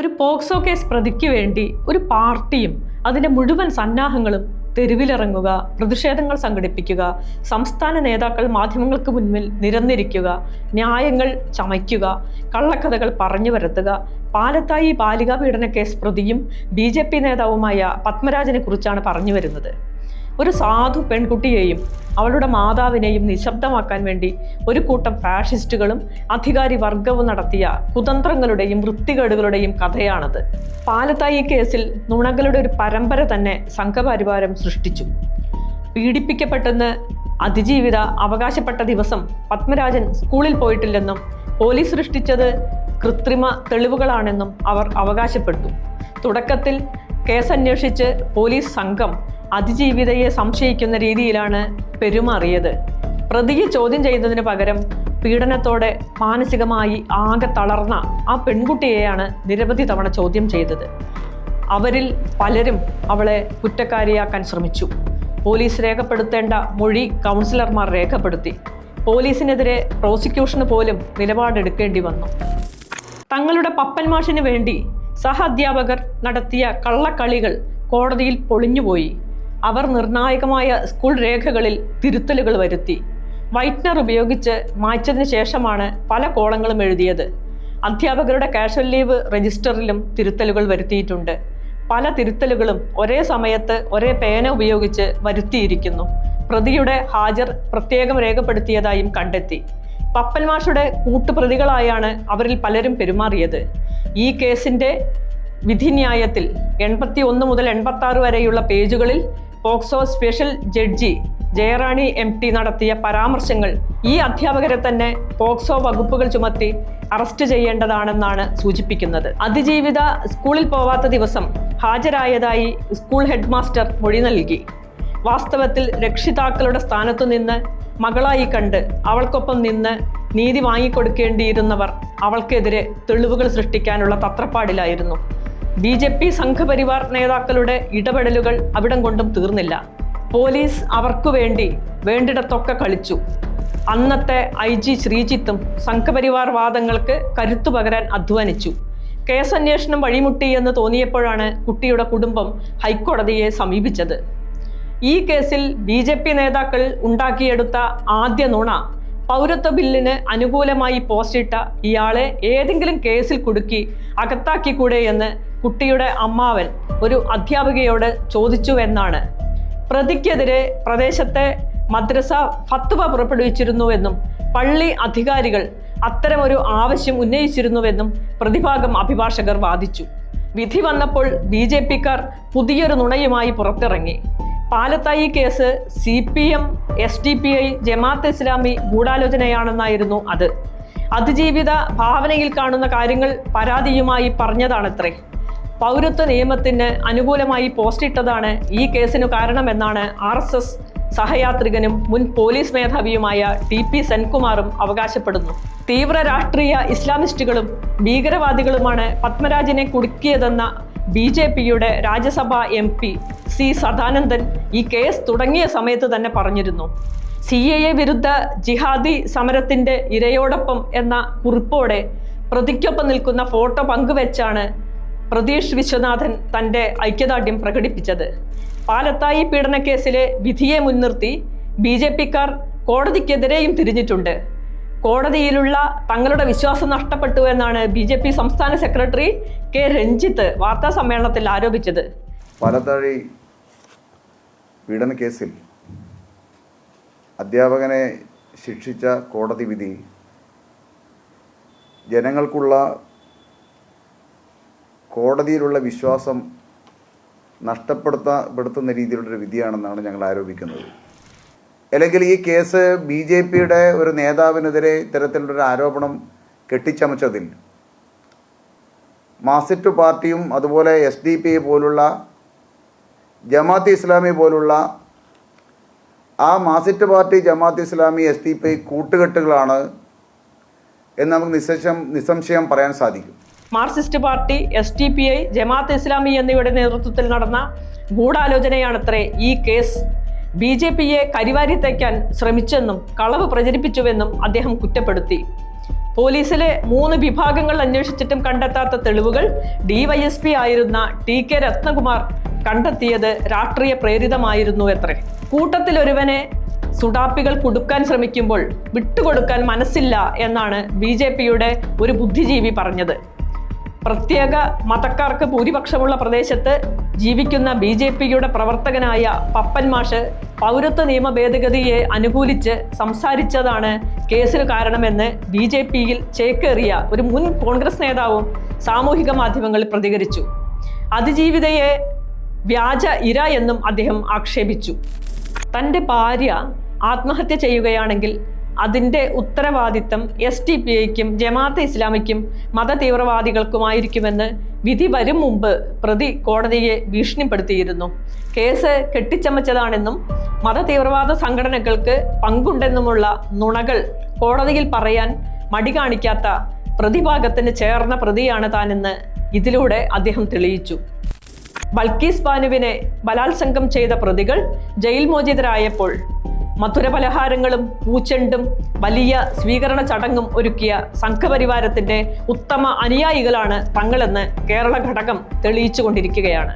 ഒരു POCSO case പ്രതിക്ക് വേണ്ടി ഒരു പാർട്ടിയും അതിന്റെ മുഴുവൻ സന്നാഹങ്ങളും തെരുവിലിറങ്ങുക പ്രതിഷേധങ്ങൾ സംഘടിപ്പിക്കുക സംസ്ഥാന നേതാക്കൾ മാധ്യമങ്ങൾക്ക് മുന്നിൽ നിരന്നിരിക്കുക ന്യായങ്ങൾ ചമയ്ക്കുക കള്ളക്കഥകൾ പറഞ്ഞു വരുത്തുക പാലത്തായി ബാലികാ പീഡന കേസ് പ്രതിയും ബി ജെ പി നേതാവുമായ പത്മരാജനെ കുറിച്ചാണ് പറഞ്ഞു വരുന്നത്. ഒരു സാധു പെൺകുട്ടിയെയും അവളുടെ മാതാവിനെയും നിശബ്ദമാക്കാൻ വേണ്ടി ഒരു കൂട്ടം ഫാഷിസ്റ്റുകളും അധികാരി വർഗവും നടത്തിയ കുതന്ത്രങ്ങളുടെയും വൃത്തികേടുകളുടെയും കഥയാണത്. പാലത്തായി കേസിൽ നുണകളുടെ ഒരു പരമ്പര തന്നെ സംഘപരിവാരം സൃഷ്ടിച്ചു. പീഡിപ്പിക്കപ്പെട്ടെന്ന് അതിജീവിത അവകാശപ്പെട്ട ദിവസം പത്മരാജൻ സ്കൂളിൽ പോയിട്ടില്ലെന്നും പോലീസ് സൃഷ്ടിച്ചത് കൃത്രിമ തെളിവുകളാണെന്നും അവർ അവകാശപ്പെട്ടു. തുടക്കത്തിൽ കേസന്വേഷിച്ച് പോലീസ് സംഘം അതിജീവിതയെ സംശയിക്കുന്ന രീതിയിലാണ് പെരുമാറിയത്. പ്രതിയെ ചോദ്യം ചെയ്യുന്നതിന് പകരം പീഡനത്തോടെ മാനസികമായി ആകെ തളർന്ന ആ പെൺകുട്ടിയെയാണ് നിരവധി തവണ ചോദ്യം ചെയ്തത്. അവരിൽ പലരും അവളെ കുറ്റക്കാരിയാക്കാൻ ശ്രമിച്ചു. പോലീസ് രേഖപ്പെടുത്തേണ്ട മൊഴി കൗൺസിലർമാർ രേഖപ്പെടുത്തി. പോലീസിനെതിരെ പ്രോസിക്യൂഷന് പോലും നിലപാടെടുക്കേണ്ടി വന്നു. തങ്ങളുടെ പപ്പൻമാഷിന് വേണ്ടി സഹ അധ്യാപകർ നടത്തിയ കള്ളക്കളികൾ കോടതിയിൽ പൊളിഞ്ഞുപോയി. അവർ നിർണായകമായ സ്കൂൾ രേഖകളിൽ തിരുത്തലുകൾ വരുത്തി. വൈറ്റ്നർ ഉപയോഗിച്ച് മായ്ച്ചതിന് ശേഷമാണ് പല കോളങ്ങളും എഴുതിയത്. അധ്യാപകരുടെ കാഷ്വൽ ലീവ് രജിസ്റ്ററിലും തിരുത്തലുകൾ വരുത്തിയിട്ടുണ്ട്. പല തിരുത്തലുകളും ഒരേ സമയത്ത് ഒരേ പേന ഉപയോഗിച്ച് വരുത്തിയിരിക്കുന്നു. പ്രതിയുടെ ഹാജർ പ്രത്യേകം രേഖപ്പെടുത്തിയതായും കണ്ടെത്തി. പപ്പൻ മാഷുടെ കൂട്ടുപ്രതികളായാണ് അവരിൽ പലരും പെരുമാറിയത്. ഈ കേസിന്റെ വിധിന്യായത്തിൽ എൺപത്തി ഒന്ന് മുതൽ എൺപത്തി ആറ് വരെയുള്ള പേജുകളിൽ POCSO special judge Jayarani M T നടത്തിയ പരാമർശങ്ങൾ ഈ അധ്യാപകരെ തന്നെ പോക്സോ വകുപ്പുകൾ ചുമത്തി അറസ്റ്റ് ചെയ്യേണ്ടതാണെന്നാണ് സൂചിപ്പിക്കുന്നത്. അതിജീവിത സ്കൂളിൽ പോവാത്ത ദിവസം ഹാജരായതായി സ്കൂൾ ഹെഡ് മാസ്റ്റർ മൊഴി നൽകി. വാസ്തവത്തിൽ രക്ഷിതാക്കളുടെ സ്ഥാനത്തു നിന്ന് മകളായി കണ്ട് അവൾക്കൊപ്പം നിന്ന് നീതി വാങ്ങിക്കൊടുക്കേണ്ടിയിരുന്നവർ അവൾക്കെതിരെ തെളിവുകൾ സൃഷ്ടിക്കാനുള്ള തത്രപ്പാടിലായിരുന്നു. ബി ജെ പി സംഘപരിവാർ നേതാക്കളുടെ ഇടപെടലുകൾ അവിടം കൊണ്ടും തീർന്നില്ല. പോലീസ് അവർക്കു വേണ്ടി വേണ്ടിടത്തൊക്കെ കളിച്ചു. അന്നത്തെ ഐ ജി ശ്രീജിത്തും സംഘപരിവാർ വാദങ്ങൾക്ക് കരുത്തു പകരാൻ അധ്വാനിച്ചു. കേസന്വേഷണം വഴിമുട്ടി എന്ന് തോന്നിയപ്പോഴാണ് കുട്ടിയുടെ കുടുംബം ഹൈക്കോടതിയെ സമീപിച്ചത്. ഈ കേസിൽ ബി നേതാക്കൾ ഉണ്ടാക്കിയെടുത്ത ആദ്യ നുണ പൗരത്വ ബില്ലിന് അനുകൂലമായി പോസ്റ്റിട്ട ഇയാളെ ഏതെങ്കിലും കേസിൽ കുടുക്കി അകത്താക്കിക്കൂടെ എന്ന് കുട്ടിയുടെ അമ്മാവൻ ഒരു അധ്യാപികയോട് ചോദിച്ചുവെന്നാണ് പ്രതിക്കെതിരെ പ്രദേശത്തെ മദ്രസ ഫത്തുവ പുറപ്പെടുവിച്ചിരുന്നുവെന്നും പള്ളി അധികാരികൾ അത്തരമൊരു ആവശ്യം ഉന്നയിച്ചിരുന്നുവെന്നും പ്രതിഭാഗം അഭിഭാഷകർ വാദിച്ചു. വിധി വന്നപ്പോൾ ബി ജെ പിക്കാർ പുതിയൊരു നുണയുമായി പുറത്തിറങ്ങി. Palathayi case C P M S D P I Jamaat Islami ഗൂഢാലോചനയാണെന്നായിരുന്നു അത്. അതിജീവിത ഭാവനയിൽ കാണുന്ന കാര്യങ്ങൾ പരാതിയുമായി പറഞ്ഞതാണത്രേ. പൗരത്വ നിയമത്തിന് അനുകൂലമായി പോസ്റ്റിട്ടതാണ് ഈ കേസിനു കാരണമെന്നാണ് ആർ എസ് എസ് സഹയാത്രികനും മുൻ പോലീസ് മേധാവിയുമായ ടി പി സെൻകുമാറും അവകാശപ്പെടുന്നു. തീവ്ര രാഷ്ട്രീയ ഇസ്ലാമിസ്റ്റുകളും ഭീകരവാദികളുമാണ് പത്മരാജിനെ കുടുക്കിയതെന്ന ബി ജെ പിയുടെ Rajya Sabha M P C Sadanandan ഈ കേസ് തുടങ്ങിയ സമയത്ത് തന്നെ പറഞ്ഞിരുന്നു. സി എ എ വിരുദ്ധ ജിഹാദി സമരത്തിന്റെ ഇരയോടൊപ്പം എന്ന കുറിപ്പോടെ പ്രതിക്കൊപ്പം നിൽക്കുന്ന ഫോട്ടോ പങ്കുവെച്ചാണ് പ്രതീഷ് വിശ്വനാഥൻ തന്റെ ഐക്യദാർഢ്യം പ്രകടിപ്പിച്ചത്. പാലത്തായി പീഡനക്കേസിലെ വിധിയെ മുൻനിർത്തി ബി ജെ പിക്കാർ കോടതിക്കെതിരെയും തിരിഞ്ഞിട്ടുണ്ട്. കോടതിയിലുള്ള തങ്ങളുടെ വിശ്വാസം നഷ്ടപ്പെട്ടു എന്നാണ് ബി ജെ പി സംസ്ഥാന സെക്രട്ടറി കെ രഞ്ജിത്ത് വാർത്താ സമ്മേളനത്തിൽ ആരോപിച്ചത്. പാലത്താഴി പീഡന കേസിൽ അധ്യാപകനെ ശിക്ഷിച്ച കോടതി വിധി ജനങ്ങൾക്കുള്ള കോടതിയിലുള്ള വിശ്വാസം നഷ്ടപ്പെടുത്തപ്പെടുത്തുന്ന രീതിയിലുള്ളൊരു വിധിയാണെന്നാണ് ഞങ്ങൾ ആരോപിക്കുന്നത്. അല്ലെങ്കിൽ ഈ കേസ് ബി ജെ പിയുടെ ഒരു നേതാവിനെതിരെ ഇത്തരത്തിലുള്ളൊരു ആരോപണം കെട്ടിച്ചമച്ചതിൽ മാസിറ്റ് പാർട്ടിയും അതുപോലെ എസ് ഡി പി പോലുള്ള ജമാഅത്ത് ഇസ്ലാമി പോലുള്ള ആ മാസിറ്റ് party Jamaat Islami S D P കൂട്ടുകെട്ടുകളാണ് എന്ന് നമുക്ക് നിസ്സംശയം നിസ്സംശയം പറയാൻ സാധിക്കും. Marxist party S T P I Jamaat Islami എന്നിവയുടെ നേതൃത്വത്തിൽ നടന്ന ഗൂഢാലോചനയാണത്രേ ഈ കേസ്. ബി ജെ പിയെ കരിവാരി തയ്ക്കാൻ ശ്രമിച്ചെന്നും കളവ് പ്രചരിപ്പിച്ചുവെന്നും അദ്ദേഹം കുറ്റപ്പെടുത്തി. പോലീസിലെ മൂന്ന് വിഭാഗങ്ങൾ അന്വേഷിച്ചിട്ടും കണ്ടെത്താത്ത തെളിവുകൾ ഡിവൈഎസ്പി ആയിരുന്ന ടി കെ രത്നകുമാർ കണ്ടെത്തിയത് രാഷ്ട്രീയ പ്രേരിതമായിരുന്നു എത്രേ. കൂട്ടത്തിലൊരുവനെ സുഡാപ്പികൾ കൊടുക്കാൻ ശ്രമിക്കുമ്പോൾ വിട്ടുകൊടുക്കാൻ മനസ്സില്ല എന്നാണ് ബി ഒരു ബുദ്ധിജീവി പറഞ്ഞത്. പ്രത്യേക മതക്കാർക്ക് ഭൂരിപക്ഷമുള്ള പ്രദേശത്ത് ജീവിക്കുന്ന ബി ജെ പിയുടെ പ്രവർത്തകനായ പപ്പൻ മാഷ് പൗരത്വ നിയമ ഭേദഗതിയെ അനുകൂലിച്ച് സംസാരിച്ചതാണ് കേസിന് കാരണമെന്ന് ബി ജെ പിയിൽ ചേക്കേറിയ ഒരു മുൻ കോൺഗ്രസ് നേതാവും സാമൂഹിക മാധ്യമങ്ങളിൽ പ്രതികരിച്ചു. അതിജീവിതയെ വ്യാജ ഇര എന്നും അദ്ദേഹം ആക്ഷേപിച്ചു. തന്റെ ഭാര്യ ആത്മഹത്യ ചെയ്യുകയാണെങ്കിൽ അതിന്റെ ഉത്തരവാദിത്തം എസ് ടി പി ഐക്കും ജമാഅത്തെ ഇസ്ലാമിക്കും മത തീവ്രവാദികൾക്കുമായിരിക്കുമെന്ന് വിധി വരും മുമ്പ് പ്രതി കോടതിയെ ഭീഷണിപ്പെടുത്തിയിരുന്നു. കേസ് കെട്ടിച്ചമച്ചതാണെന്നും മതതീവ്രവാദ സംഘടനകൾക്ക് പങ്കുണ്ടെന്നുമുള്ള നുണകൾ കോടതിയിൽ പറയാൻ മടി കാണിക്കാത്ത പ്രതിഭാഗത്തിന് ചേർന്ന പ്രതിയാണ് താനെന്ന് ഇതിലൂടെ അദ്ദേഹം തെളിയിച്ചു. ബൽക്കീസ് ബാനുവിനെ ബലാത്സംഗം ചെയ്ത പ്രതികൾ ജയിൽ മോചിതരായപ്പോൾ മധുര പലഹാരങ്ങളും പൂച്ചെണ്ടും വലിയ സ്വീകരണ ചടങ്ങും ഒരുക്കിയ സംഘപരിവാരത്തിന്റെ ഉത്തമ അനുയായികളാണ് തങ്ങളെന്ന് കേരള ഘടകം തെളിയിച്ചുകൊണ്ടിരിക്കുകയാണ്.